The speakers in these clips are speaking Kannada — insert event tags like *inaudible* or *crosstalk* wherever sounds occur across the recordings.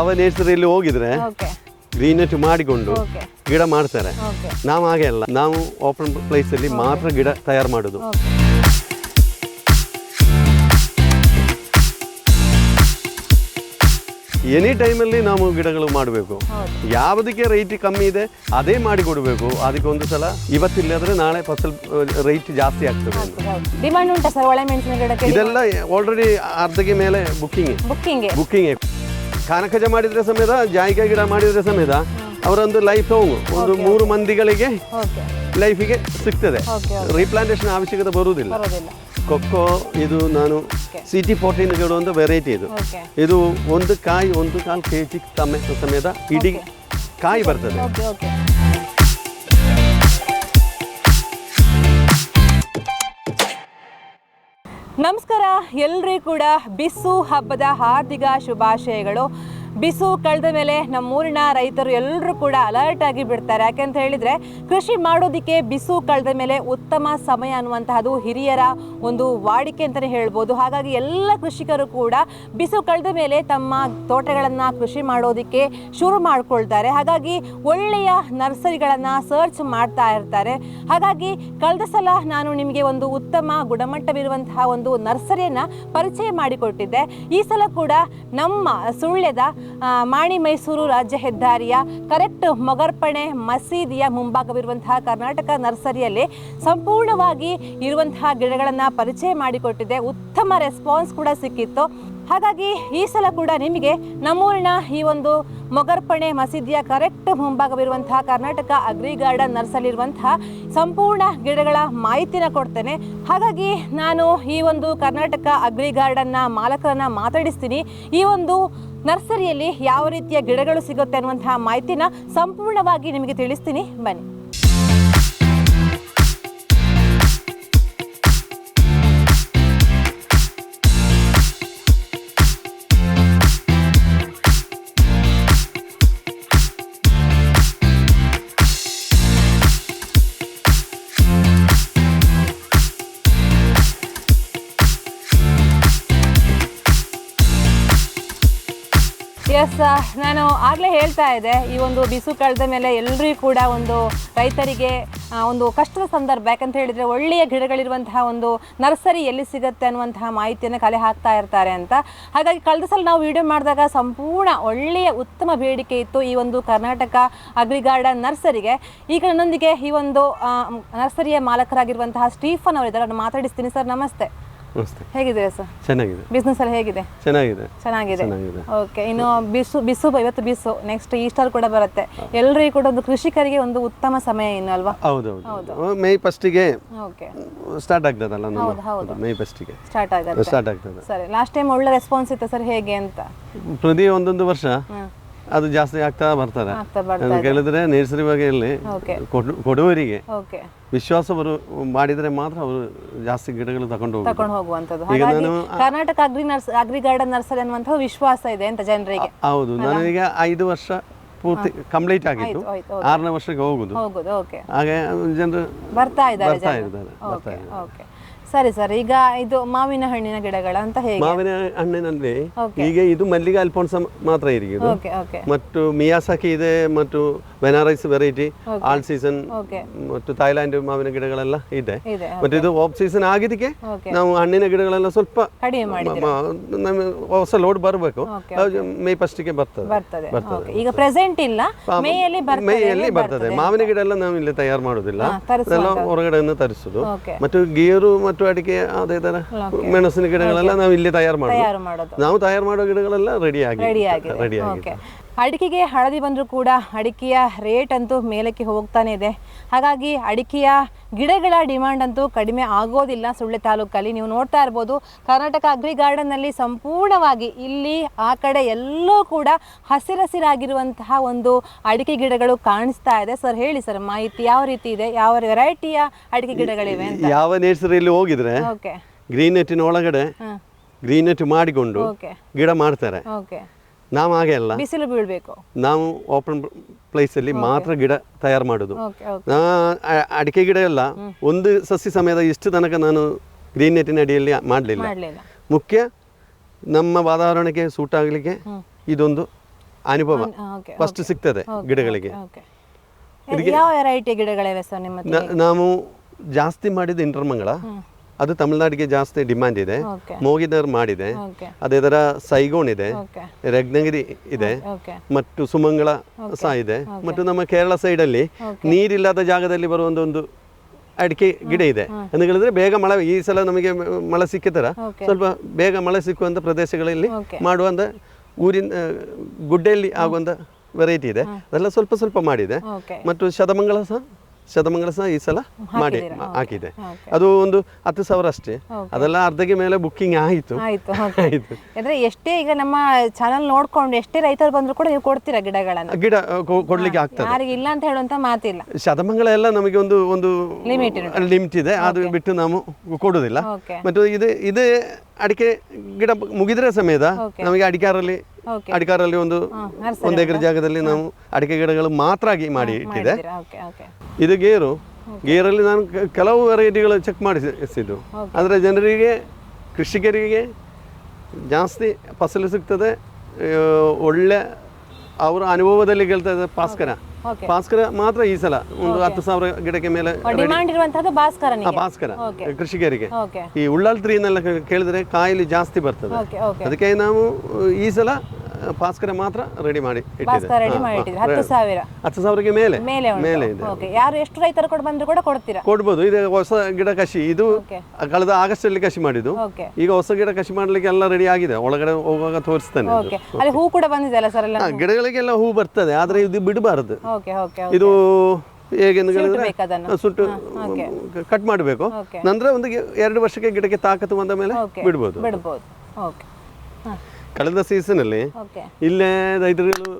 ಯಾವ ನೇಚರಲ್ಲಿ ಹೋಗಿದ್ರೆ ಓಕೆ. ಗ್ರೀನ್ ನೆಟ್ ಮಾಡಿಕೊಂಡು ಗಿಡ ಮಾಡ್ತಾರೆ. ನಾವು ಹಾಗೆ ಅಲ್ಲ ನಾವು ಓಪನ್ ಪ್ಲೇಸಲ್ಲಿ ಮಾತ್ರ ಗಿಡ ತಯಾರು ಮಾಡುದು. ಎನಿ ಟೈಮಲ್ಲಿ ನಾವು ಗಿಡಗಳು ಮಾಡಬೇಕು. ಯಾವುದಕ್ಕೆ ರೈಟ್ ಕಮ್ಮಿ ಇದೆ ಅದೇ ಮಾಡಿ ಕೊಡಬೇಕು. ಅದಕ್ಕೆ ಒಂದು ಸಲ ಇವತ್ತಿಲ್ಲದ್ರೆ ನಾಳೆ ಫಸಲ್ ರೈಟ್ ಜಾಸ್ತಿ ಆಗ್ತದೆ ಅಂತ. ಡಿಮಾಂಡ್ ಉಂಟಾ ಸರ್ ಒಳ್ಳೆ ಮೆಣಸಿನ ಗಿಡಕ್ಕೆ? ಇದೆಲ್ಲ ಆಲ್ರೆಡಿ ಅರ್ಧಕ್ಕೆ ಮೇಲೆ ಬುಕ್ಕಿಂಗ್ ಬುಕ್ಕಿಂಗ್ ಬುಕ್ಕಿಂಗ್ ಕಾನಕಜ ಮಾಡಿದ್ರೆ ಸಮೇತ ಜಾಯಿಕಾಯಿ ಗಿಡ ಮಾಡಿದ್ರೆ ಸಮೇತ ಅವರೊಂದು ಲೈಫ್ ಹೋಗು ಒಂದು ಮೂರು ಮಂದಿಗಳಿಗೆ ಲೈಫಿಗೆ ಸಿಗ್ತದೆ. ರೀಪ್ಲಾಂಟೇಶನ್ ಅವಶ್ಯಕತೆ ಬರುವುದಿಲ್ಲ. ಕೊಕ್ಕೋ ಇದು ನಾನು ಸಿಟಿ ಫೋರ್ಟೀನ್ ಗಿಡ ಒಂದು ವೆರೈಟಿ ಇದು. ಇದು ಒಂದು ಕಾಯಿ ಒಂದು ಕಾಲು ಕೆ ಜಿ ಸಮೇತ ಸಮೇತ ಇಡೀ ಕಾಯಿ ಬರ್ತದೆ. ನಮಸ್ಕಾರ. ಎಲ್ರಿಗೂ ಕೂಡ ಬಿಸು ಹಬ್ಬದ ಹಾರ್ದಿಕ ಶುಭಾಶಯಗಳು. ಬಿಸು ಕಳೆದ ಮೇಲೆ ನಮ್ಮೂರಿನ ರೈತರು ಎಲ್ಲರೂ ಕೂಡ ಅಲರ್ಟ್ ಆಗಿ ಬಿಡ್ತಾರೆ. ಯಾಕೆಂತ ಹೇಳಿದ್ರೆ, ಕೃಷಿ ಮಾಡೋದಕ್ಕೆ ಬಿಸು ಕಳೆದ ಮೇಲೆ ಉತ್ತಮ ಸಮಯ ಅನ್ನುವಂತಹದ್ದು ಹಿರಿಯರ ಒಂದು ವಾಡಿಕೆ ಅಂತಲೇ ಹೇಳ್ಬೋದು. ಹಾಗಾಗಿ ಎಲ್ಲ ಕೃಷಿಕರು ಕೂಡ ಬಿಸು ಕಳೆದ ಮೇಲೆ ತಮ್ಮ ತೋಟಗಳನ್ನು ಕೃಷಿ ಮಾಡೋದಕ್ಕೆ ಶುರು ಮಾಡ್ಕೊಳ್ತಾರೆ. ಹಾಗಾಗಿ ಒಳ್ಳೆಯ ನರ್ಸರಿಗಳನ್ನು ಸರ್ಚ್ ಮಾಡ್ತಾ ಇರ್ತಾರೆ. ಹಾಗಾಗಿ ಕಳೆದ ಸಲ ನಾನು ನಿಮಗೆ ಒಂದು ಉತ್ತಮ ಗುಣಮಟ್ಟವಿರುವಂತಹ ಒಂದು ನರ್ಸರಿಯನ್ನು ಪರಿಚಯ ಮಾಡಿಕೊಟ್ಟಿದ್ದೆ. ಈ ಸಲ ಕೂಡ ನಮ್ಮ ಸುಳ್ಯದ ಮಾಣಿ ಮೈಸೂರು ರಾಜ್ಯ ಹೆದ್ದಾರಿಯ ಕರೆಕ್ಟ್ ಮೊಗರ್ಪಣೆ ಮಸೀದಿಯ ಮುಂಭಾಗವಿರುವಂತಹ ಕರ್ನಾಟಕ ನರ್ಸರಿಯಲ್ಲಿ ಸಂಪೂರ್ಣವಾಗಿ ಇರುವಂತಹ ಗಿಡಗಳನ್ನು ಪರಿಚಯ ಮಾಡಿಕೊಟ್ಟಿದೆ. ಉತ್ತಮ ರೆಸ್ಪಾನ್ಸ್ ಕೂಡ ಸಿಕ್ಕಿತ್ತು. ಹಾಗಾಗಿ ಈ ಸಲ ಕೂಡ ನಿಮಗೆ ನಮ್ಮೂರಿನ ಈ ಒಂದು ಮೊಗರ್ಪಣೆ ಮಸೀದಿಯ ಕರೆಕ್ಟ್ ಮುಂಭಾಗವಿರುವಂತಹ ಕರ್ನಾಟಕ ಅಗ್ರಿ ಗಾರ್ಡನ್ ನರ್ಸಲ್ಲಿರುವಂತಹ ಸಂಪೂರ್ಣ ಗಿಡಗಳ ಮಾಹಿತಿನ ಕೊಡ್ತೇನೆ. ಹಾಗಾಗಿ ನಾನು ಈ ಒಂದು ಕರ್ನಾಟಕ ಅಗ್ರಿ ಗಾರ್ಡನ್ನ ಮಾಲಕರನ್ನ ಮಾತಾಡಿಸ್ತೀನಿ. ಈ ಒಂದು ನರ್ಸರಿಯಲ್ಲಿ ಯಾವ ರೀತಿಯ ಗಿಡಗಳು ಸಿಗುತ್ತೆ ಅನ್ನುವಂತಹ ಮಾಹಿತಿನ ಸಂಪೂರ್ಣವಾಗಿ ನಿಮಗೆ ತಿಳಿಸ್ತೀನಿ. ಬನ್ನಿ. ಎಸ್ ನಾನು ಆಗಲೇ ಹೇಳ್ತಾ ಇದ್ದೆ, ಈ ಒಂದು ಬಿಸು ಕಳೆದ ಮೇಲೆ ಎಲ್ಲರಿಗೂ ಕೂಡ ಒಂದು ರೈತರಿಗೆ ಒಂದು ಕಷ್ಟದ ಸಂದರ್ಭ. ಯಾಕಂತ ಹೇಳಿದರೆ ಒಳ್ಳೆಯ ಗಿಡಗಳಿರುವಂತಹ ಒಂದು ನರ್ಸರಿ ಎಲ್ಲಿ ಸಿಗುತ್ತೆ ಅನ್ನುವಂತಹ ಮಾಹಿತಿಯನ್ನು ಕಲೆ ಹಾಕ್ತಾ ಇರ್ತಾರೆ ಅಂತ. ಹಾಗಾಗಿ ಕಳೆದ ಸಲ ನಾವು ವಿಡಿಯೋ ಮಾಡಿದಾಗ ಸಂಪೂರ್ಣ ಒಳ್ಳೆಯ ಉತ್ತಮ ಬೇಡಿಕೆ ಇತ್ತು ಈ ಒಂದು ಕರ್ನಾಟಕ ಅಗ್ರಿ ಗಾರ್ಡನ್ ನರ್ಸರಿಗೆ. ಈಗ ನನ್ನೊಂದಿಗೆ ಈ ಒಂದು ನರ್ಸರಿಯ ಮಾಲಕರಾಗಿರುವಂತಹ ಸ್ಟೀಫನ್ ಅವರಿದ್ದಾರೆ. ಅವ್ರನ್ನ ಮಾತಾಡಿಸ್ತೀನಿ, ಸರ್. ನಮಸ್ತೆ. ನಮಸ್ತೆ ಹೇಗಿದ್ದೀರಾ ಸರ್? ಚೆನ್ನಾಗಿದೆ. ಬಿಸ್ನೆಸ್ ಎಲ್ಲ ಹೇಗಿದೆ? ಚೆನ್ನಾಗಿದೆ. ಚೆನ್ನಾಗಿದೆ. ಚೆನ್ನಾಗಿದೆ. ಓಕೆ ಇನ್ನು ಬಿಸು ಬಿಸು ಇವತ್ತು ಬಿಸು. ನೆಕ್ಸ್ಟ್ ಈಸ್ಟರ್ ಕೂಡ ಬರುತ್ತೆ. ಎಲ್ಲರಿಗೂ ಕೂಡ ಒಂದು ಕೃಷಿಕರಿಗೆ ಒಂದು ಉತ್ತಮ ಸಮಯ ಇನ್ನು ಅಲ್ವಾ? ಹೌದು. ಮೇ ಫಸ್ಟಿಗೆ ಓಕೆ ಸ್ಟಾರ್ಟ್ ಆಗ್ತದಲ್ಲ ಹೌದು, ಹೌದು. ಮೇ ಫಸ್ಟಿಗೆ ಸ್ಟಾರ್ಟ್ ಆಗುತ್ತೆ. ಸ್ಟಾರ್ಟ್ ಆಗ್ತದೆ. ಸರಿ ಲಾಸ್ಟ್ ಟೈಮ್ ಒಳ್ಳೆ ರೆಸ್ಪಾನ್ಸ್ ಇತ್ತು ಸರ್ ಹೇಗೆ ಅಂತ? ಪ್ರತಿ ಒಂದೊಂದು ವರ್ಷ. ಅದು ಜಾಸ್ತಿ ಆಗ್ತಾ ಬರ್ತಾರೆ ಕೇಳಿದ್ರೆ ನರ್ಸರಿ ಬಗೆಯಲ್ಲಿ ಓಕೆ ಕೊಡು- ಕೊಡುವವರಿಗೆ ಓಕೆ ವಿಶ್ವಾಸ ಬರು ಮಾಡಿದ್ರೆ ಮಾತ್ರ ಅವರು ಜಾಸ್ತಿ ಗಿಡಗಳು ತಗೊಂಡು ಹೋಗುವಂತದ್ದು ತಗೊಂಡು Karnataka agri nurse agri garden nursery ಅನ್ನುವಂತಹ ವಿಶ್ವಾಸ ಇದೆ ಅಂತ ಜನರಿಗೆ. ಹೌದು. ನನಗೆ ಐದು ವರ್ಷ ಪೂರ್ತಿ ಕಂಪ್ಲೀಟ್ ಆಗಿತ್ತು ಆರನೇ ವರ್ಷಕ್ಕೆ ಹೋಗುದು. ಹಾಗೆ ಜನರು ಬರ್ತಾ ಇದ್ದಾರೆ ಬರ್ತಾ ಇದ್ದಾರೆ ಬರ್ತಾ ಇದ್ದಾರೆ. ಸರಿ ಸರ್. ಈಗ ಇದು ಮಾವಿನ ಹಣ್ಣಿನ ಗಿಡಗಳ ಅಂತ ಹೇಗೆ? ಮಾವಿನ ಹಣ್ಣಿನಲ್ಲಿ. ಈಗ ಇದು ಮಲ್ಲಿಗೆ ಅಲ್ಫೋನ್ಸ ಮಾತ್ರ ಇರಿಗಿದು ಮತ್ತು ಮಿಯಾಸಾಕಿ ಇದೆ ಮತ್ತು ಬೆನಾರಸ್ ವೆರೈಟಿ ಆಲ್ ಸೀಸನ್ ಮತ್ತು ಥೈಲ್ಯಾಂಡ್ ಮಾವಿನ ಗಿಡಗಳೆಲ್ಲ ಇದೆ. ಮತ್ತು ಇದು ಆಫ್ ಸೀಸನ್ ಆಗಿದಕ್ಕೆ ನಾವು ಹಣ್ಣಿನ ಗಿಡಗಳೆಲ್ಲ ಸ್ವಲ್ಪ ಹೊಸ ಲೋಡ್ ಬರಬೇಕು. ಮೇ ಫಸ್ಟಿಗೆ ಬರ್ತದೆ. ಬರ್ತದೆ. ಈಗ ಪ್ರೆಸೆಂಟ್ ಇಲ್ಲ. ಮೇಯಲ್ಲಿ ಬರ್ತದೆ ಮಾವಿನ ಗಿಡ ಎಲ್ಲ ನಾವು ಇಲ್ಲಿ ತಯಾರು ಮಾಡುದಿಲ್ಲ. ಹೊರಗಡೆ ತರಿಸುದು. ಮತ್ತು ಗೇರು ಮತ್ತು ಅಡಿಕೆ ಅದೇ ತರ ಮೆಣಸಿನ ಗಿಡಗಳೆಲ್ಲ ನಾವು ಇಲ್ಲಿ ತಯಾರು ಮಾಡೋದು ತಯಾರು ಮಾಡೋದು ನಾವು ತಯಾರು ಮಾಡೋ ಗಿಡಗಳೆಲ್ಲ ರೆಡಿ ಆಗಿ ರೆಡಿ ಆಗಿದೆ ರೆಡಿ ಓಕೆ ಆಗಿದೆ ಅಡಿಕೆಗೆ ಹಳದಿ ಬಂದರೂ ಕೂಡ ಅಡಿಕೆಯ ರೇಟ್ ಅಂತೂ ಮೇಲಕ್ಕೆ ಹೋಗ್ತಾನೆ ಇದೆ. ಹಾಗಾಗಿ ಅಡಿಕೆಯ ಗಿಡಗಳ ಡಿಮ್ಯಾಂಡ್ ಅಂತೂ ಕಡಿಮೆ ಆಗೋದಿಲ್ಲ ಸುಳ್ಳೆ ತಾಲೂಕಲ್ಲಿ. ನೀವು ನೋಡ್ತಾ ಇರ್ಬೋದು ಕರ್ನಾಟಕ ಅಗ್ರಿ ಗಾರ್ಡನ್ನಲ್ಲಿ ಸಂಪೂರ್ಣವಾಗಿ ಇಲ್ಲಿ ಆ ಕಡೆ ಎಲ್ಲೂ ಕೂಡ ಹಸಿರಸಿರಾಗಿರುವಂತಹ ಒಂದು ಅಡಿಕೆ ಗಿಡಗಳು ಕಾಣಿಸ್ತಾ ಇದೆ. ಸರ್ ಹೇಳಿ ಸರ್ ಮಾಹಿತಿ ಯಾವ ರೀತಿ ಇದೆ? ಯಾವ ವೆರೈಟಿಯ ಅಡಿಕೆ ಗಿಡಗಳಿವೆ ಅಂತ? ಯಾವ ನೇಸರಿಯಲ್ಲಿ ಹೋಗಿದ್ರೆ ಓಕೆ ಗ್ರೀನ್ ನೆಟ್ಟಿನ ಒಳಗಡೆ ಗ್ರೀನ್ ನೆಟ್ ಮಾಡಿಕೊಂಡು ಗಿಡ ಮಾಡ್ತಾರೆ. ಓಕೆ ನಾವು ಹಾಗೆ ಅಲ್ಲ. ಬಿಸಿಲು ಬೀಳಬೇಕು. ನಾವು ಓಪನ್ ಪ್ಲೇಸಲ್ಲಿ ಮಾತ್ರ ಗಿಡ ತಯಾರು ಮಾಡೋದು. ಅಡಿಕೆ ಗಿಡ ಎಲ್ಲ ಒಂದು ಸಸ್ಯ ಸಮಯದ ಇಷ್ಟು ತನಕ ನಾನು ಗ್ರೀನ್ ನೆಟ್ಟಿನ ಅಡಿಯಲ್ಲಿ ಮಾಡಲಿಲ್ಲ. ಮುಖ್ಯ ನಮ್ಮ ವಾತಾವರಣಕ್ಕೆ ಸೂಟ್ ಆಗಲಿಕ್ಕೆ ಇದೊಂದು ಅನುಭವ. ಫಸ್ಟ್ ಸಿಗ್ತದೆ ಗಿಡಗಳಿಗೆ. ನಾವು ಜಾಸ್ತಿ ಮಾಡಿದ ಇಂಟರ್ಮಂಗಳ ಅದು ತಮಿಳ್ನಾಡಿಗೆ ಜಾಸ್ತಿ ಡಿಮ್ಯಾಂಡ್ ಇದೆ. ಮೋಗಿದರ್ ಮಾಡಿದೆ. ಅದೇ ಥರ ಸೈಗೋನ್ ಇದೆ. ರಗ್ನಗಿರಿ ರತ್ನಗಿರಿ ಇದೆ ಮತ್ತು ಸುಮಂಗಳ ಸಹ ಇದೆ. ಮತ್ತು ನಮ್ಮ ಕೇರಳ ಸೈಡಲ್ಲಿ ನೀರಿಲ್ಲದ ಜಾಗದಲ್ಲಿ ಬರುವ ಒಂದು ಅಡಿಕೆ ಗಿಡ ಇದೆ. ಅಂತ ಹೇಳಿದ್ರೆ ಬೇಗ ಮಳೆ ಈ ಸಲ ನಮಗೆ ಮಳೆ ಸಿಕ್ಕಿತರ. ಸ್ವಲ್ಪ ಬೇಗ ಮಳೆ ಸಿಕ್ಕುವಂಥ ಪ್ರದೇಶಗಳಲ್ಲಿ ಮಾಡುವಂತ ಮಾಡುವಂಥ ಊರಿನ ಗುಡ್ಡೆಯಲ್ಲಿ ಆಗುವಂಥ ವೆರೈಟಿ ಇದೆ. ಅದೆಲ್ಲ ಸ್ವಲ್ಪ ಸ್ವಲ್ಪ ಮಾಡಿದೆ. ಮತ್ತು ಶತಮಂಗಳ ಸಹ ಶತಮಂಗಳ ಸಹ ಈ ಸಲ ಮಾಡಿ? ಹಾಕಿದೆ ಅದು ಒಂದು ಹತ್ತು ಸಾವಿರ ಅಷ್ಟೇ. ಅದೆಲ್ಲ ಅರ್ಧಕ್ಕೆ ಮೇಲೆ ಬುಕ್ಕಿಂಗ್ ಆಯಿತು. ಆಯ್ತು ಅಂದ್ರೆ ಎಷ್ಟೇ ಈಗ ನಮ್ಮ ಚಾನಲ್ ನೋಡ್ಕೊಂಡು ಎಷ್ಟೇ ರೈತರು ಬಂದ್ರು ಕೂಡ ನೀವು ಕೊಡ್ತೀರಾ ಗಿಡಗಳನ್ನು? ಗಿಡ ಕೊಡ್ಲಿಕ್ಕೆ ಆಗ್ತದೆ. ಯಾರಿಗೆ ಇಲ್ಲ ಅಂತ ಹೇಳುವಂತ ಮಾತಿಲ್ಲ. ಶತಮಂಗಲ ಎಲ್ಲ ನಮಗೆ ಒಂದು ಒಂದು ಲಿಮಿಟ್ ಇದೆ. ಅದು ಬಿಟ್ಟು ನಾವು ಕೊಡುದಿಲ್ಲ ಮತ್ತು ಇದು ಇದೇ ಅಡಿಕೆ ಗಿಡ ಮುಗಿದ್ರೆ ಸಮೇತ. ನಮಗೆ ಅಡಿಕಾರಲ್ಲಿ ಅಡಿಕಾರಲ್ಲಿ ಒಂದು ಒಂದು ಎಕರೆ ಜಾಗದಲ್ಲಿ ನಾವು ಅಡಿಕೆ ಗಿಡಗಳು ಮಾತ್ರ ಆಗಿ ಮಾಡಿ ಇಟ್ಟಿದೆ. ಇದು ಗೇರು. ಗೇರಲ್ಲಿ ನಾನು ಕೆಲವು ವೆರೈಟಿಗಳು ಚೆಕ್ ಮಾಡಿಸಿದ್ದು. ಆದರೆ ಜನರಿಗೆ ಕೃಷಿಕರಿಗೆ ಜಾಸ್ತಿ ಫಸಲು ಸಿಗ್ತದೆ ಒಳ್ಳೆ ಅವರ ಅನುಭವದಲ್ಲಿ ಗೆಲ್ತದೆ ಭಾಸ್ಕರ. ಓಕೆ ಭಾಸ್ಕರ ಮಾತ್ರ ಈ ಸಲ ಒಂದು ಹತ್ತು ಸಾವಿರ ಗಿಡಕ್ಕೆ ಮೇಲೆ ಡಿಮಾಂಡ್ ಭಾಸ್ಕರ. ಕೃಷಿಕರಿಗೆ. ಈ ಉಳ್ಳಾಲ್ ತ್ರೀನೆಲ್ಲ ಕೇಳಿದ್ರೆ ಕಾಯಿಲೆ ಜಾಸ್ತಿ ಬರ್ತದೆ. ಅದಕ್ಕೆ ನಾವು ಈ ಸಲ ಭಾಸ್ಕರ ಮಾತ್ರ ರೆಡಿ ಮಾಡಿ ಭಾಸ್ಕರ ರೆಡಿ ಹಾ, ಹಾ. ಹತ್ತು ಸಾವಿರ. ಹತ್ತು ಸಾವಿರಕ್ಕೆ ಮೇಲೆ? ಮೇಲೆ ಮೇಲೆ ಉಂಟು ಇದೆ. ಓಕೆ ಯಾರು ಎಷ್ಟು ರೈತರು ಕೂಡ ಬಂದ್ರು ಕೂಡ ಕೊಡ್ತೀರಾ? ಕೊಡ್ಬೋದು. ಇದು ಹೊಸ ಗಿಡ ಕಸಿ ಇದು ಓಕೆ ಕಳೆದ ಆಗಸ್ಟ್ ಅಲ್ಲಿ ಕಸಿ ಮಾಡಿದ್ದು. ಓಕೆ ಈಗ ಹೊಸ ಗಿಡ ಕಸಿ ಮಾಡ್ಲಿಕ್ಕೆ ಎಲ್ಲ ರೆಡಿ ಆಗಿದೆ. ಒಳಗಡೆ ಹೋಗುವಾಗ ತೋರಿಸ್ತೇನೆ ಇದು. ಓಕೆ ಅಲ್ಲಿ ಹೂ ಕೂಡ ಬಂದಿದೆ ಅಲ್ಲ ಸರ್ ಎಲ್ಲ ಹಾ, ಗಿಡಗಳಿಗೆಲ್ಲ ಹೂ ಬರ್ತದೆ. ಆದ್ರೆ ಇದು ಬಿಡಬಾರದು. ಓಕೆ ಓಕೆ ಇದು ಹೇಗೆ ಆ, ಸುಟ್ಟು ಕಟ್ ಮಾಡಬೇಕು. ಓಕೆ ನಂತರ ಒಂದು ಗೆ- ಎರಡು ವರ್ಷಕ್ಕೆ ಗಿಡಕ್ಕೆ ತಾಕತ್ತು ಬಂದ ಮೇಲೆ ಓಕೆ ಬಿಡ್ಬೋದು ಬಿಡ್ಬೋದು. ಓಕೆ ಹಾಂ. ಕಳೆದ ಸೀಸನಲ್ಲಿ ಓಕೆ ಇಲ್ಲೇ ರೈತರುಗಳು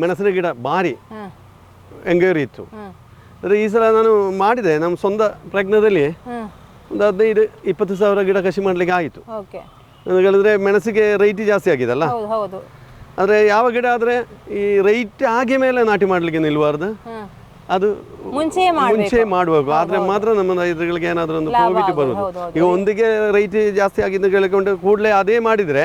ಮೆಣಸಿನ ಗಿಡ ಭಾರಿ ಎಂಗೇರಿ ಇತ್ತು. ಆದರೆ ಈ ಸಲ ನಾನು ಮಾಡಿದೆ ನಮ್ಮ ಸ್ವಂತ ಪ್ರಜ್ಞದಲ್ಲಿ ಒಂದು ಹದಿನೈದು ಇಪ್ಪತ್ತು ಸಾವಿರ ಗಿಡ ಕಸಿ ಮಾಡಲಿಕ್ಕೆ ಆಯಿತು ಹೇಳಿದ್ರೆ ಮೆಣಸಿಗೆ ರೈಟ್ ಜಾಸ್ತಿ ಹೌದು ಆದರೆ ಯಾವ ಗಿಡ ಆದರೆ ಈ ರೈಟ್ ಆಗಿ ಮೇಲೆ ನಾಟಿ ಮಾಡಲಿಕ್ಕೆ ನಿಲ್ಬಾರ್ದು? ಅದು ಮುಂಚೆಯೇ ಮುಂಚೆ ಮಾಡಬೇಕು. ಆದ್ರೆ ಮಾತ್ರ ನಮ್ಮ ರೈತರುಗಳಿಗೆ ಏನಾದರೂ ಒಂದು ಪ್ರಾಫಿಟ್ ಹೌದು. ಈಗ ಒಂದಿಗೆ ರೈಟ್ ಜಾಸ್ತಿ ಆಗಿದ್ದು ಕೇಳಿಕೊಂಡು ಕೂಡಲೇ ಅದೇ ಮಾಡಿದ್ರೆ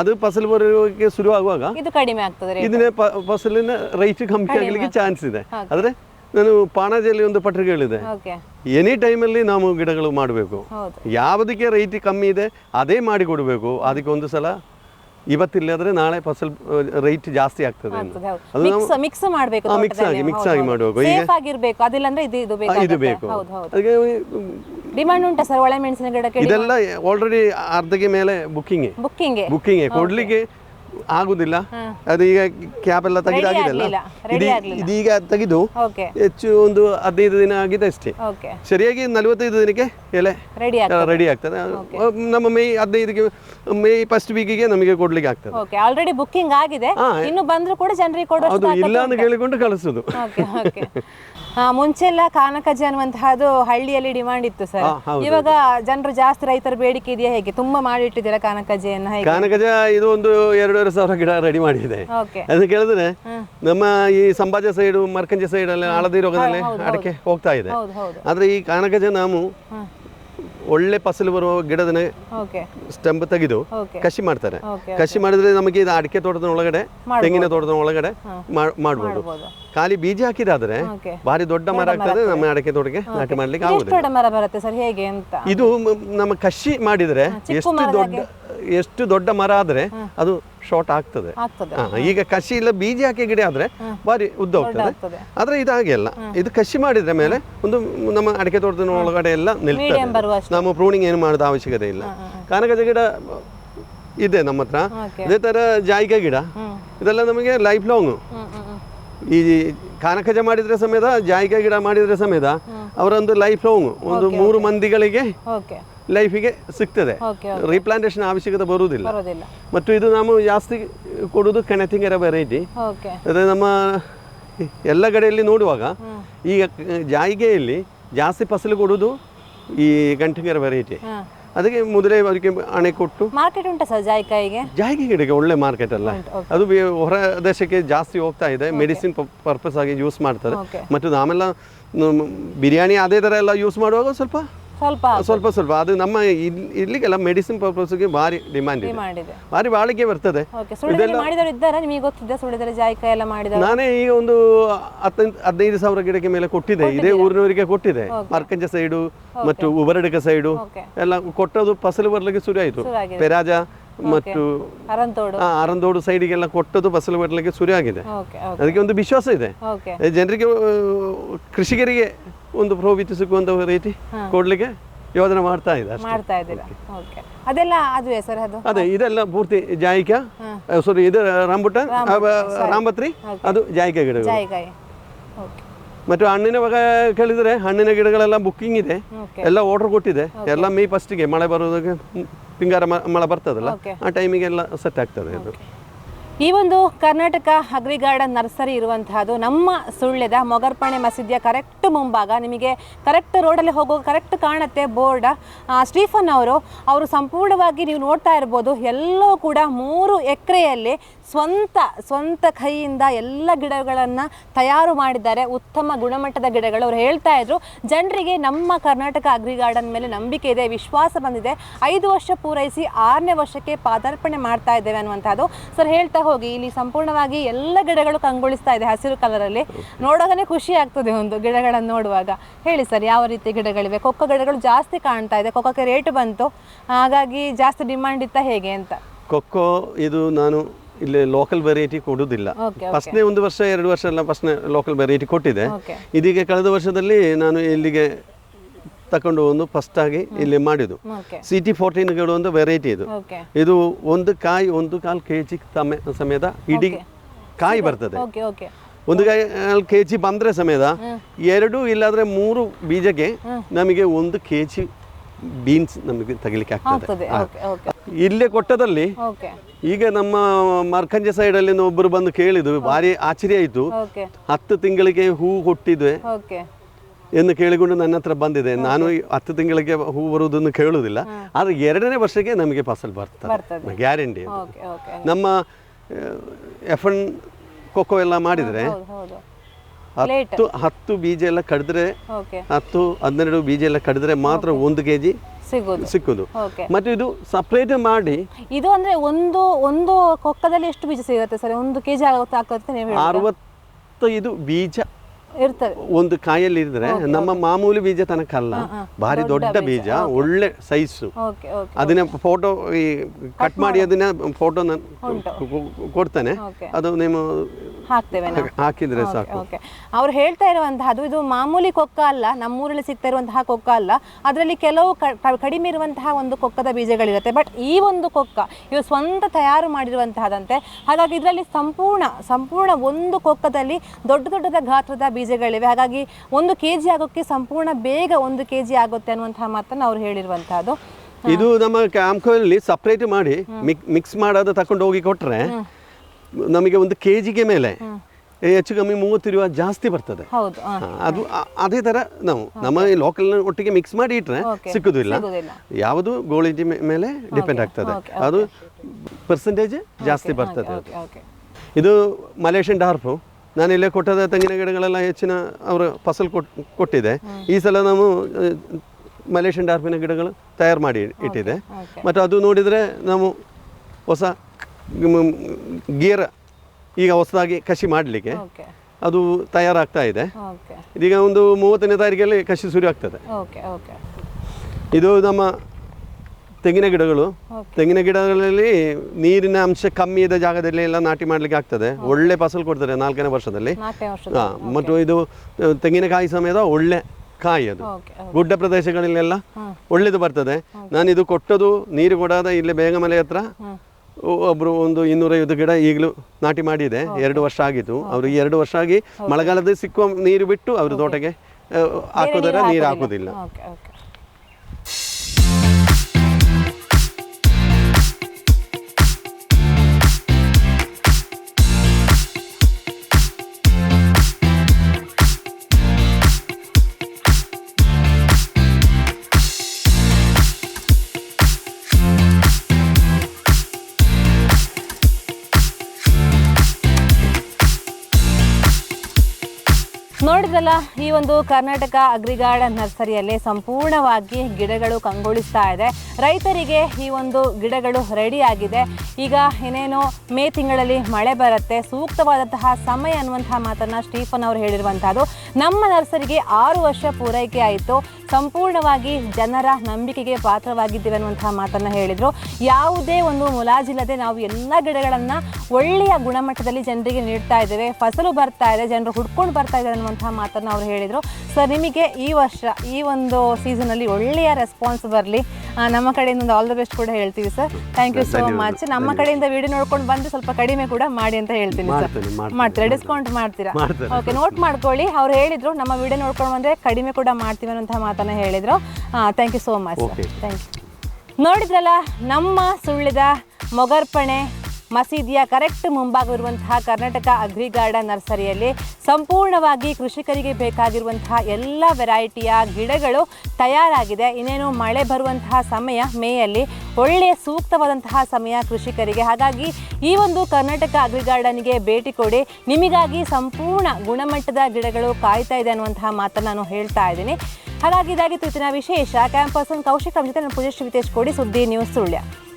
ಅದು ಫಸಲು ಬರೋಕ್ಕೆ ಶುರು ಆಗುವಾಗ ಇದು ಕಡಿಮೆ ಆಗ್ತದೆ ಇದನ್ನೇ ಫಸಲಿನ ರೈಟ್ ಕಮ್ಮಿ ಆಗಲಿಕ್ಕೆ ಚಾನ್ಸ್ ಇದೆ. ಆದ್ರೆ ನಾನು ಪಾಣಾಜಿಯಲ್ಲಿ ಒಂದು ಪತ್ರಿಕೆ ಹೇಳಿದೆ. ಎನಿ ಟೈಮಲ್ಲಿ ನಾವು ಗಿಡಗಳು ಮಾಡಬೇಕು. ಯಾವುದಕ್ಕೆ ರೈಟ್ ಕಮ್ಮಿ ಇದೆ ಅದೇ ಮಾಡಿ ಕೊಡಬೇಕು. ಅದಕ್ಕೆ ಒಂದು ಸಲ ಇವತ್ತಿಲ್ಲದ್ರೆ ನಾಳೆ ಫಸಲ್ ರೇಟ್ ಜಾಸ್ತಿ ಆಗ್ತದೆ ಮಿಕ್ಸ್ ಮಾಡಬೇಕು ಮಿಕ್ಸ್ ಆಗಿ- ಮಿಕ್ಸ್ ಆಗಿ ಮಾಡುವಾಗ. ಸೇಫ್ ಆಗಿರ್ಬೇಕು. ಅದಿಲ್ಲ ಇದು ಇದು ಆ, ಇದು ಬೇಕು. ಅದಕ್ಕೆ ಡಿಮಾಂಡ್ ಉಂಟಾ ಸರ್ ಒಳ್ಳೆ ಮೆಣಸಿನ ಗಿಡಕ್ಕೆ ಇದೆಲ್ಲ ಆಲ್ರೆಡಿ ಅರ್ಧಕ್ಕೆ ಮೇಲೆ ಬುಕ್ಕಿಂಗ್ ಬುಕ್ಕಿಂಗ್ ಬುಕ್ಕಿಂಗ್ ಕೊಡ್ಲಿಕ್ಕೆ ಆಗುದಿಲ್ಲ. ಅದು ಈಗ ಕ್ಯಾಪ್ ಎಲ್ಲ ತೆಗೆದಾಗಿದೆಲ್ಲ ಇದೀಗ ತೆಗೆದು ಹೆಚ್ಚು ಒಂದು ಹದಿನೈದು ದಿನ ಆಗಿದೆ ಅಷ್ಟೇ. ಸರಿಯಾಗಿ ನಲವತ್ತೈದು ದಿನಕ್ಕೆ ಎಲೆ ರೆಡಿ ಆಗ್ತದೆ. ನಮ್ಮ ಮೇ ಹದಿನೈದಕ್ಕೆ ಮೇ ಫಸ್ಟ್ ವೀಕಿಗೆ ನಮಗೆ ಕೊಡ್ಲಿಕ್ಕೆ ಆಗ್ತದೆ. ಆಲ್ರೆಡಿ ಬುಕ್ಕಿಂಗ್ ಆಗಿದೆ. ಇನ್ನು ಬಂದ್ರು ಕೂಡ ಜನರಿಗೆ ಕೊಡೋದು ಇಲ್ಲ ಅಂತ ಕೇಳಿಕೊಂಡು ಕಳಿಸೋದು. *laughs* ಮುಂಚೆಲ್ಲ ಕಾನಕಜಿ ಅನ್ನುವಂತಹದ್ದು ಹಳ್ಳಿಯಲ್ಲಿ ಡಿಮಾಂಡ್ ಇತ್ತು ಸರ್. ಇವಾಗ ಜನರು ಜಾಸ್ತಿ ರೈತರ ಬೇಡಿಕೆ ಇದೆಯಾ ಹೇಗೆ? ತುಂಬಾ ಮಾಡಿಟ್ಟಿದ್ದೀರಾ ಕಾನಕಜಿಯನ್ನ ಹೇಗೆ? ಕಾನಕಜ ಇದು ಒಂದು ಎರಡೂವರೆ ಸಾವಿರ ಗಿಡ ರೆಡಿ ಮಾಡಿದೆ. ಓಕೆ ಅದು ಕೇಳಿದ್ರೆ ನಮ್ಮ ಈ ಸಂಭಾಜ ಸೈಡು ಮರ್ಕಂಜ ಸೈಡ್ ಅಲ್ಲಿ ಹಳದಿ ರೋಗದಲ್ಲಿ ಅಡಕೆ ಹೋಗ್ತಾ ಇದೆ. ಆದ್ರೆ ಈ ಕಾನಕಜ ನಾವು ಒಳ್ಳೆ ಫಸಲು ಬರುವ ಗಿಡದನ್ನ ಸ್ಟೆಂಪ್ ತೆಗೆದು ಕಸಿ ಮಾಡ್ತಾರೆ. ಕಸಿ ಮಾಡಿದ್ರೆ ನಮಗೆ ಇದು ಅಡಿಕೆ ತೋಟದ ಒಳಗಡೆ ತೆಂಗಿನ ತೋಟದ ಒಳಗಡೆ ಮಾಡಬಹುದು ಖಾಲಿ ಬೀಜ ಹಾಕಿದಾದ್ರೆ ಭಾರಿ ದೊಡ್ಡ ಮರ ಆಗ್ತದೆ ನಮ್ಮ ಅಡಿಕೆ ತೋಟಕ್ಕೆ ನಾಟಿ ಮಾಡ್ಲಿಕ್ಕೆ ಆಗುದಿಲ್ಲ. ಇದು ನಮ್ಮ ಕಸಿ ಮಾಡಿದ್ರೆ ಎಷ್ಟು ದೊಡ್ಡ ಎಷ್ಟು ದೊಡ್ಡ ಮರ ಆದ್ರೆ ಅದು ಶಾರ್ಟ್ ಆಗ್ತದೆ. ಈಗ ಕಸಿ ಇಲ್ಲ ಬೀಜ ಹಾಕಿ ಗಿಡ ಆದ್ರೆ ಬಾರಿ ಉದ್ದ ಹೋಗ್ತದೆ. ಆದರೆ ಆದ್ರೆ ಇದು ಹಾಗೆ ಅಲ್ಲ. ಇದು ಕಸಿ ಮಾಡಿದ್ರೆ ಮೇಲೆ ಒಂದು ನಮ್ಮ ಅಡಿಕೆ ತೋಟದ ಒಳಗಡೆ ಎಲ್ಲ ನಿಲ್ತದೆ. ನಾವು ಪ್ರೂನಿಂಗ್ ಏನು ಮಾಡೋದು ಅವಶ್ಯಕತೆ ಇಲ್ಲ. ಕಾನಗಜ ಗಿಡ ಇದೆ ನಮ್ಮ ಹತ್ರ. ಅದೇ ಥರ ಜಾಯಿಕ ಗಿಡ. ಇದೆಲ್ಲ ನಮಗೆ ಲೈಫ್ ಲಾಂಗ್ ಈ ಕಾನಕಜ ಮಾಡಿದ್ರೆ ಸಮೇತ ಜಾಯಿಕ ಗಿಡ ಮಾಡಿದ್ರೆ ಸಮೇತ ಅವರೊಂದು ಲೈಫ್ ಲಾಂಗ್ ಒಂದು ಮೂರು ಮಂದಿಗಳಿಗೆ ಲೈಫಿಗೆ ಸಿಗ್ತದೆ. ರೀಪ್ಲಾಂಟೇಷನ್ ಅವಶ್ಯಕತೆ ಬರುವುದಿಲ್ಲ. ಮತ್ತು ಇದು ನಾವು ಜಾಸ್ತಿ ಕೊಡುವುದು ಕೆಣತಿಂಗರ ವೆರೈಟಿ ಅದೇ ನಮ್ಮ ಎಲ್ಲ ಕಡೆಯಲ್ಲಿ ನೋಡುವಾಗ ಈಗ ಜಾಯಿಗೆಯಲ್ಲಿ ಜಾಸ್ತಿ ಫಸಲು ಕೊಡುವುದು ಈ ಗಂಟಿಂಗರ ವೆರೈಟಿ ಅದಕ್ಕೆ ಮೊದಲೇ ಅದಕ್ಕೆ ಹಣೆ ಕೊಟ್ಟು ಮಾರ್ಕೆಟ್ ಉಂಟಾ ಸರ್ ಜಾಯಿಕಾಯಿಗೆ? ಜಾಯಿಗೆ ಗಿಡಕ್ಕೆ ಒಳ್ಳೆ ಮಾರ್ಕೆಟ್ ಅಲ್ಲ. ಅದು ಹೊರ ದೇಶಕ್ಕೆ ಜಾಸ್ತಿ ಹೋಗ್ತಾ ಇದೆ. ಮೆಡಿಸಿನ್ ಪರ್ಪಸ್ ಆಗಿ ಯೂಸ್ ಮಾಡ್ತಾರೆ. ಮತ್ತು ನಾವೆಲ್ಲ ಬಿರಿಯಾನಿ ಅದೇ ಥರ ಎಲ್ಲ ಯೂಸ್ ಮಾಡುವಾಗ ಸ್ವಲ್ಪ ಸ್ವಲ್ಪ ಸ್ವಲ್ಪ ಸ್ವಲ್ಪ. ಅದು ನಮ್ಮ ಇಲ್ಲಿಗೆಲ್ಲ ಮೆಡಿಸಿನ್ ಪರ್ಪಸ್ಗೆ ಭಾರಿ ಡಿಮ್ಯಾಂಡ್ ಇದೆ. ಭಾರಿ ಬಾಳಿಕೆ ಬರ್ತದೆ. ನಾನೇ ಈಗ ಒಂದು ಹದಿನೈದು ಸಾವಿರ ಗಿಡಕ್ಕೆ ಮೇಲೆ ಕೊಟ್ಟಿದೆ ಇದೇ ಊರಿನವರಿಗೆ ಕೊಟ್ಟಿದೆ ಮರ್ಕಂಜ ಸೈಡು ಮತ್ತು ಉಬರಡಿಕ ಸೈಡು ಎಲ್ಲ ಕೊಟ್ಟದು ಫಸಲು ಬರ್ಲಿಕ್ಕೆ ಶುರು ಆಯ್ತು. ಪೆರಾಜ ಮತ್ತು ಅರಂದೋಡು ಸೈಡಿಗೆಲ್ಲ ಕೊಟ್ಟದ್ದು ಫಸಲು ಬರ್ಲಿಕ್ಕೆ ಶುರು ಆಗಿದೆ. ಅದಕ್ಕೆ ಒಂದು ವಿಶ್ವಾಸ ಇದೆ. ಜನರಿಗೆ ಕೃಷಿಕರಿಗೆ ಒಂದು ಪ್ರೋಭಿತಿ ಸಿಗುವಂತ ರೀತಿ ಕೊಡ್ಲಿಕ್ಕೆ ಯೋಜನೆ ಮಾಡ್ತಾ ಇದೆ ಅದೆಲ್ಲ ಅದುವೇ ಸರ್ ಅದು? ಅದೇ ಇದೆಲ್ಲ ಪೂರ್ತಿ ಜಾಯಿಕಾ ಸಾರಿ ಇದು ರಾಂಬುಟಾನ್ ರಾಂಬತ್ರಿ ಅದು ಜಾಯಿಕಾ ಗಿಡಗಳು. ಮತ್ತು ಹಣ್ಣಿನ ಬಗ್ಗೆ ಕೇಳಿದ್ರೆ ಹಣ್ಣಿನ ಗಿಡಗಳೆಲ್ಲ ಬುಕ್ಕಿಂಗ್ ಇದೆ. ಎಲ್ಲ ಆರ್ಡರ್ ಕೊಟ್ಟಿದೆ. ಎಲ್ಲ ಮೇ ಫಸ್ಟಿಗೆ ಮಳೆ ಬರೋದಕ್ಕೆ ಪಿಂಗಾರ ಮಳೆ ಬರ್ತದಲ್ಲ? ಆ ಟೈಮಿಗೆಲ್ಲ ಸೆಟ್ ಆಗ್ತದೆ ಅದು. ಈ ಒಂದು ಕರ್ನಾಟಕ ಅಗ್ರಿ ಗಾರ್ಡನ್ ನರ್ಸರಿ ಇರುವಂತಹದ್ದು ನಮ್ಮ ಸುಳ್ಳ್ಯದ ಮೊಗರ್ಪಣೆ ಮಸೀದಿಯ ಕರೆಕ್ಟ್ ಮುಂಭಾಗ. ನಿಮಗೆ ಕರೆಕ್ಟ್ ರೋಡಲ್ಲಿ ಹೋಗೋ ಕರೆಕ್ಟ್ ಕಾಣುತ್ತೆ ಬೋರ್ಡ್. ಸ್ಟೀಫನ್ ಅವರು ಅವರು ಸಂಪೂರ್ಣವಾಗಿ ನೀವು ನೋಡ್ತಾ ಇರ್ಬೋದು ಎಲ್ಲವೂ ಕೂಡ ಮೂರು ಎಕರೆಯಲ್ಲಿ ಸ್ವಂತ ಸ್ವಂತ ಕೈಯಿಂದ ಎಲ್ಲ ಗಿಡಗಳನ್ನು ತಯಾರು ಮಾಡಿದ್ದಾರೆ. ಉತ್ತಮ ಗುಣಮಟ್ಟದ ಗಿಡಗಳು. ಅವ್ರು ಹೇಳ್ತಾ ಇದ್ರು, ಜನರಿಗೆ ನಮ್ಮ ಕರ್ನಾಟಕ ಅಗ್ರಿ ಗಾರ್ಡನ್ ಮೇಲೆ ನಂಬಿಕೆ ಇದೆ, ವಿಶ್ವಾಸ ಬಂದಿದೆ. ಐದು ವರ್ಷ ಪೂರೈಸಿ ಆರನೇ ವರ್ಷಕ್ಕೆ ಪಾದಾರ್ಪಣೆ ಮಾಡ್ತಾ ಇದ್ದೇವೆ ಅನ್ನುವಂಥದ್ದು ಸರ್ ಹೇಳ್ತಾ ಹೋಗಿ. ಇಲ್ಲಿ ಸಂಪೂರ್ಣವಾಗಿ ಎಲ್ಲ ಗಿಡಗಳು ಕಂಗೊಳಿಸ್ತಾ ಇದೆ ಹಸಿರು ಕಲರಲ್ಲಿ. ನೋಡೋದೇ ಖುಷಿ ಆಗ್ತದೆ ಒಂದು ಗಿಡಗಳನ್ನು ನೋಡುವಾಗ. ಹೇಳಿ ಸರ್, ಯಾವ ರೀತಿ ಗಿಡಗಳಿವೆ? ಕೊಕ್ಕ ಗಿಡಗಳು ಜಾಸ್ತಿ ಕಾಣ್ತಾ ಇದೆ. ಕೊಕ್ಕಕ್ಕೆ ರೇಟ್ ಬಂತು. ಹಾಗಾಗಿ ಜಾಸ್ತಿ ಡಿಮ್ಯಾಂಡ್ ಇತ್ತ ಹೇಗೆ ಅಂತ? ಕೊಕ್ಕೋ, ಇದು ನಾನು ಇಲ್ಲಿ ಲೋಕಲ್ ವೆರೈಟಿ ಕೊಡುವುದಿಲ್ಲ ಫಸ್ಟ್ನೇ ಒಂದು ವರ್ಷ ಎರಡು ವರ್ಷ ಎಲ್ಲ ಫಸ್ಟ್ನೇ ಲೋಕಲ್ ವೆರೈಟಿ ಕೊಟ್ಟಿದೆ. ಇದೀಗ ಕಳೆದ ವರ್ಷದಲ್ಲಿ ನಾನು ಇಲ್ಲಿಗೆ ತಕೊಂಡು ಒಂದು ಫಸ್ಟ್ ಆಗಿ ಇಲ್ಲಿ ಮಾಡಿದ್ದು. ಸಿಟಿ ಸಿ ಟಿ ಫೋರ್ಟೀನ್ ಒಂದು ವೆರೈಟಿ ಇದು. ಇದು ಒಂದು ಕಾಯಿ ಒಂದು ಕಾಲು ಕೆ ಜಿ ಸಮೇ ಸಮೇತ ಇಡೀ ಕಾಯಿ ಬರ್ತದೆ. ಒಂದು ಕಾಯಿ ಕೆ ಜಿ ಬಂದರೆ ಸಮೇತ ಎರಡು ಇಲ್ಲಾದ್ರೆ ಮೂರು ಬೀಜಕ್ಕೆ ನಮಗೆ ಒಂದು ಕೆ ಜಿ ಬೀನ್ಸ್ ನಮಗೆ ತೆಗಿಲಿಕ್ಕೆ ಆಗ್ತದೆ. ಇಲ್ಲೇ ಕೊಟ್ಟದಲ್ಲಿ ಈಗ ನಮ್ಮ ಮರ್ಕಂಜೆ ಸೈಡಲ್ಲಿ ಒಬ್ಬರು ಬಂದು ಕೇಳಿದ್ವಿ ಭಾರಿ ಆಶ್ಚರ್ಯ ಆಯ್ತು. ಹತ್ತು ತಿಂಗಳಿಗೆ ಹೂ ಕೊಟ್ಟಿದ್ವಿ ಎಂದು ಕೇಳಿಕೊಂಡು ನನ್ನ ಹತ್ರ ಬಂದಿದೆ. ನಾನು ಹತ್ತು ತಿಂಗಳಿಗೆ ಹೂ ಬರುವುದನ್ನು ಕೇಳುವುದಿಲ್ಲ. ಆದರೆ ಎರಡನೇ ವರ್ಷಕ್ಕೆ ನಮಗೆ ಫಸಲ್ ಬರ್ತದೆ. ಗ್ಯಾರಂಟಿ ನಮ್ಮ ಎಫ್ ಎನ್ ಕೊಕ್ಕೋ ಎಲ್ಲ ಮಾಡಿದರೆ ಹತ್ತು ಹತ್ತು ಬೀಜ ಎಲ್ಲ ಕಡಿದ್ರೆ ಹತ್ತು ಹನ್ನೆರಡು ಬೀಜ ಎಲ್ಲ ಕಡಿದ್ರೆ ಮಾತ್ರ ಒಂದು ಕೆ ಜಿ ಸಿಕ್ಕುದು. ಮತ್ತು ಇದು ಸಪ್ರೇಟ್ ಮಾಡಿ ಇದು ಅಂದ್ರೆ ಒಂದು ಒಂದು ಕೊಕ್ಕದಲ್ಲಿ ಎಷ್ಟು ಬೀಜ ಸಿಗುತ್ತೆ ಸರ್? ಒಂದು ಕೆಜಿ ಅರವತ್ತೈದು ಬೀಜ ಇರ್ತದೆ. ಒಂದು ಕಾಯಲ್ಲಿ ಇದ್ರೆ ನಮ್ಮ ಮಾಮೂಲಿ ಬೀಜ ತನಕ ಅಲ್ಲ. ಭಾರಿ ದೊಡ್ಡ ಬೀಜ. ಒಳ್ಳೆ ಸೈಜು ಅದನ್ನ ಫೋಟೋ ಈ ಕಟ್ ಮಾಡಿ ಅದನ್ನ ಫೋಟೋ ನಾನು ಕೊಡ್ತೇನೆ. ಅದು ನೀವು ಹಾಕ್ತೇವೆ ನಾವು. ಹಾಕಿದ್ರೆ ಸಾಕು. ಓಕೆ ಅವ್ರು ಹೇಳ್ತಾ ಇರುವಂತಹದ್ದು ಇದು ಮಾಮೂಲಿ ಕೊಕ್ಕ ಅಲ್ಲ ನಮ್ಮೂರಲ್ಲಿ ಸಿಗ್ತಾ ಇರುವಂತಹ ಕೊಕ್ಕ ಅಲ್ಲ ಅದರಲ್ಲಿ ಕೆಲವು ಕಡಿಮೆ ಇರುವಂತಹ ಒಂದು ಕೊಕ್ಕದ ಬೀಜಗಳಿರುತ್ತೆ. ಬಟ್ ಈ ಒಂದು ಕೊಕ್ಕ ಇವು ಸ್ವಂತ ತಯಾರು ಮಾಡಿರುವಂತಹದಂತೆ ಹಾಗಾಗಿ ಇದರಲ್ಲಿ ಸಂಪೂರ್ಣ ಸಂಪೂರ್ಣ ಒಂದು ಕೊಕ್ಕದಲ್ಲಿ ದೊಡ್ಡ ದೊಡ್ಡದ ಗಾತ್ರದ ಬೀಜಗಳಿವೆ. ಹಾಗಾಗಿ ಒಂದು ಕೆ ಜಿ ಆಗೋಕ್ಕೆ ಸಂಪೂರ್ಣ ಬೇಗ ಒಂದು ಕೆ ಜಿ ಆಗುತ್ತೆ ಅನ್ನುವಂತಹ ಮಾತನ್ನು ಅವ್ರು ಹೇಳಿರುವಂತಹದ್ದು. ಇದು ನಮ್ಮ ಕ್ಯಾಂಪ್ಕಲ್ಲಿ ಸಪ್ರೇಟ್ ಮಾಡಿ ಮಿಕ್ಸ್ ಮಾಡೋದು ತಕೊಂಡು ಹೋಗಿ ಕೊಟ್ರೆ ನಮಗೆ ಒಂದು ಕೆ ಜಿಗೆ ಮೇಲೆ ಹೆಚ್ಚು ಕಮ್ಮಿ ಮೂವತ್ತು ರೂಪಾಯಿ ಜಾಸ್ತಿ ಬರ್ತದೆ. ಹೌದು ಅದು ಅದೇ ತರ ನಾವು ನಮ್ಮ ಲೋಕಲ್ ಒಟ್ಟಿಗೆ ಮಿಕ್ಸ್ ಮಾಡಿ ಇಟ್ರೆ. ಸಿಕ್ಕುದಿಲ್ಲ. ಯಾವುದು ಗೋಳಿಜಿ ಮೇಲೆ ಡಿಪೆಂಡ್ ಆಗ್ತದೆ. ಅದು ಪರ್ಸೆಂಟೇಜ್ ಜಾಸ್ತಿ ಬರ್ತದೆ ಅದು. ಇದು ಮಲೇಷಿಯನ್ ಡಾರ್ಫು ನಾನು ಇಲ್ಲೇ ಕೊಟ್ಟದ ತೆಂಗಿನ ಗಿಡಗಳೆಲ್ಲ ಹೆಚ್ಚಿನ ಅವರು ಫಸಲ್ ಕೊಟ್ ಕೊಟ್ಟಿದೆ. ಈ ಸಲ ನಾವು ಮಲೇಷಿಯನ್ ಡಾರ್ಫಿನ ಗಿಡಗಳು ತಯಾರು ಮಾಡಿ ಇಟ್ಟಿದೆ. ಮತ್ತು ಅದು ನೋಡಿದರೆ ನಾವು ಹೊಸ ಗೇರ್ ಈಗ ಹೊಸದಾಗಿ ಕಸಿ ಮಾಡಲಿಕ್ಕೆ ಅದು ತಯಾರಾಗ್ತಾ ಇದೆ. ಇದೀಗ ಒಂದು ಮೂವತ್ತನೇ ತಾರೀಕಲ್ಲಿ ಕಸಿ ಶುರು ಆಗ್ತದೆ. ಇದು ನಮ್ಮ ತೆಂಗಿನ ಗಿಡಗಳು. ತೆಂಗಿನ ಗಿಡಗಳಲ್ಲಿ ನೀರಿನ ಅಂಶ ಕಮ್ಮಿ ಇದ್ದ ಜಾಗದಲ್ಲಿ ಎಲ್ಲ ನಾಟಿ ಮಾಡಲಿಕ್ಕೆ ಆಗ್ತದೆ. ಒಳ್ಳೆ ಫಸಲು ಕೊಡ್ತಾರೆ ನಾಲ್ಕನೇ ವರ್ಷದಲ್ಲಿ. ಹಾ, ಮತ್ತು ಇದು ತೆಂಗಿನಕಾಯಿ ಸಮೇತ ಒಳ್ಳೆ ಕಾಯಿ ಅದು. ಗುಡ್ಡ ಪ್ರದೇಶಗಳಲ್ಲೆಲ್ಲ. ಒಳ್ಳೇದು ಬರ್ತದೆ. ನಾನು ಇದು ಕೊಟ್ಟದು ನೀರು ಕೊಡಾದ ಇಲ್ಲೇ ಬೇಗಮಲೆ ಹತ್ರ ಹ್ಮ್. ಒ- ಒಬ್ರು ಒಂದು ಇನ್ನೂರೈವತ್ತು ಗಿಡ ಈಗಲೂ ನಾಟಿ ಮಾಡಿದೆ. ಎರಡು ವರ್ಷ ಆಗಿತ್ತು ಅವರು ಎರಡು ವರ್ಷ ಆಗಿ ಮಳೆಗಾಲದಲ್ಲಿ ಸಿಕ್ಕುವ ನೀರು ಬಿಟ್ಟು ಅವರು ತೋಟಕ್ಕೆ ಹಾಕೋದರ ನೀರು ಹಾಕೋದಿಲ್ಲ ನೋಡಿದ್ರಲ್ಲ, ಈ ಒಂದು ಕರ್ನಾಟಕ ಅಗ್ರಿಗಾರ್ಡನ್ ನರ್ಸರಿಯಲ್ಲಿ ಸಂಪೂರ್ಣವಾಗಿ ಗಿಡಗಳು ಕಂಗೊಳಿಸ್ತಾ ಇದೆ. ರೈತರಿಗೆ ಈ ಒಂದು ಗಿಡಗಳು ರೆಡಿ ಆಗಿದೆ. ಈಗ ಏನೇನೋ ಮೇ ತಿಂಗಳಲ್ಲಿ ಮಳೆ ಬರುತ್ತೆ. ಸೂಕ್ತವಾದಂತಹ ಸಮಯ ಅನ್ನುವಂತಹ ಮಾತನ್ನ ಸ್ಟೀಫನ್ ಅವರು ಹೇಳಿರುವಂಥದ್ದು ನಮ್ಮ ನರ್ಸರಿಗೆ ಆರು ವರ್ಷ ಪೂರೈಕೆ ಆಯಿತು. ಸಂಪೂರ್ಣವಾಗಿ ಜನರ ನಂಬಿಕೆಗೆ ಪಾತ್ರವಾಗಿದ್ದೇವೆ ಅನ್ನುವಂತಹ ಮಾತನ್ನು ಹೇಳಿದರು. ಯಾವುದೇ ಒಂದು ಮುಲಾಜಿಲ್ಲದೆ ನಾವು ಎಲ್ಲ ಗಿಡಗಳನ್ನು ಒಳ್ಳೆಯ ಗುಣಮಟ್ಟದಲ್ಲಿ ಜನರಿಗೆ ನೀಡ್ತಾ ಇದ್ದೇವೆ. ಫಸಲು ಬರ್ತಾ ಇದೆ, ಜನರು ಹುಡ್ಕೊಂಡು ಬರ್ತಾ ಇದ್ದಾರೆ ಅನ್ನುವಂತಹ ಮಾತನ್ನು ಅವ್ರು ಹೇಳಿದರು. ಸರ್ ನಿಮಗೆ ಈ ವರ್ಷ ಈ ಒಂದು ಸೀಸನಲ್ಲಿ ಒಳ್ಳೆಯ ರೆಸ್ಪಾನ್ಸ್ ಬರಲಿ. ನಮ್ಮ ಕಡೆಯಿಂದ ಒಂದು ಆಲ್ ದ ಬೆಸ್ಟ್ ಕೂಡ ಹೇಳ್ತೀವಿ sir thank you so much ನಮ್ಮ ಕಡೆಯಿಂದ ವಿಡಿಯೋ ನೋಡ್ಕೊಂಡು ಬಂದು ಸ್ವಲ್ಪ ಕಡಿಮೆ ಕೂಡ ಮಾಡಿ ಅಂತ ಹೇಳ್ತೀನಿ ಸರ್ ಮಾಡ್ತೀರಾ? ಡಿಸ್ಕೌಂಟ್ ಮಾಡ್ತೀರಾ? ಓಕೆ ನೋಟ್ ಮಾಡ್ಕೊಳ್ಳಿ. ಅವ್ರು ಹೇಳಿದರು ನಮ್ಮ ವಿಡಿಯೋ ನೋಡ್ಕೊಂಡು ಬಂದ್ರೆ ಕಡಿಮೆ ಕೂಡ ಮಾಡ್ತೀವಿ ಅನ್ನೋಂಥ ಮಾತನ್ನ ಹೇಳಿದರು. Thank you so much sir thank you ನೋಡಿದ್ರಲ್ಲ ನಮ್ಮ ಸುಳ್ಳಿದ ಮೊಗರ್ಪಣೆ ಮಸೀದಿಯ ಕರೆಕ್ಟ್ ಮುಂಭಾಗವಿರುವಂತಹ ಕರ್ನಾಟಕ ಅಗ್ರಿ ಗಾರ್ಡನ್ ನರ್ಸರಿಯಲ್ಲಿ ಸಂಪೂರ್ಣವಾಗಿ ಕೃಷಿಕರಿಗೆ ಬೇಕಾಗಿರುವಂತಹ ಎಲ್ಲ ವೆರೈಟಿಯ ಗಿಡಗಳು ತಯಾರಾಗಿದೆ. ಇನ್ನೇನು ಮಳೆ ಬರುವಂತಹ ಸಮಯ ಮೇಯಲ್ಲಿ ಒಳ್ಳೆಯ ಸೂಕ್ತವಾದಂತಹ ಸಮಯ ಕೃಷಿಕರಿಗೆ. ಹಾಗಾಗಿ ಈ ಒಂದು ಕರ್ನಾಟಕ ಅಗ್ರಿ ಗಾರ್ಡನ್ಗೆ ಭೇಟಿ ಕೊಡಿ. ನಿಮಗಾಗಿ ಸಂಪೂರ್ಣ ಗುಣಮಟ್ಟದ ಗಿಡಗಳು ಕಾಯ್ತಾ ಇದೆ ಅನ್ನುವಂತಹ ಮಾತನ್ನು ನಾನು ಹೇಳ್ತಾ ಇದ್ದೀನಿ. ಹಾಗಾಗಿ ಇದಾಗಿತ್ತು ವಿಶೇಷ. ಕ್ಯಾಂಪರ್ಸನ್ ಕೌಶಿಕ್ ಜೊತೆ ನಾನು ಪೂಜಶ್ರೀ ವಿತೇಶ್ ಕೊಡಿ ಸುದ್ದಿ ನ್ಯೂಸ್ ಸುಳ್ಯ.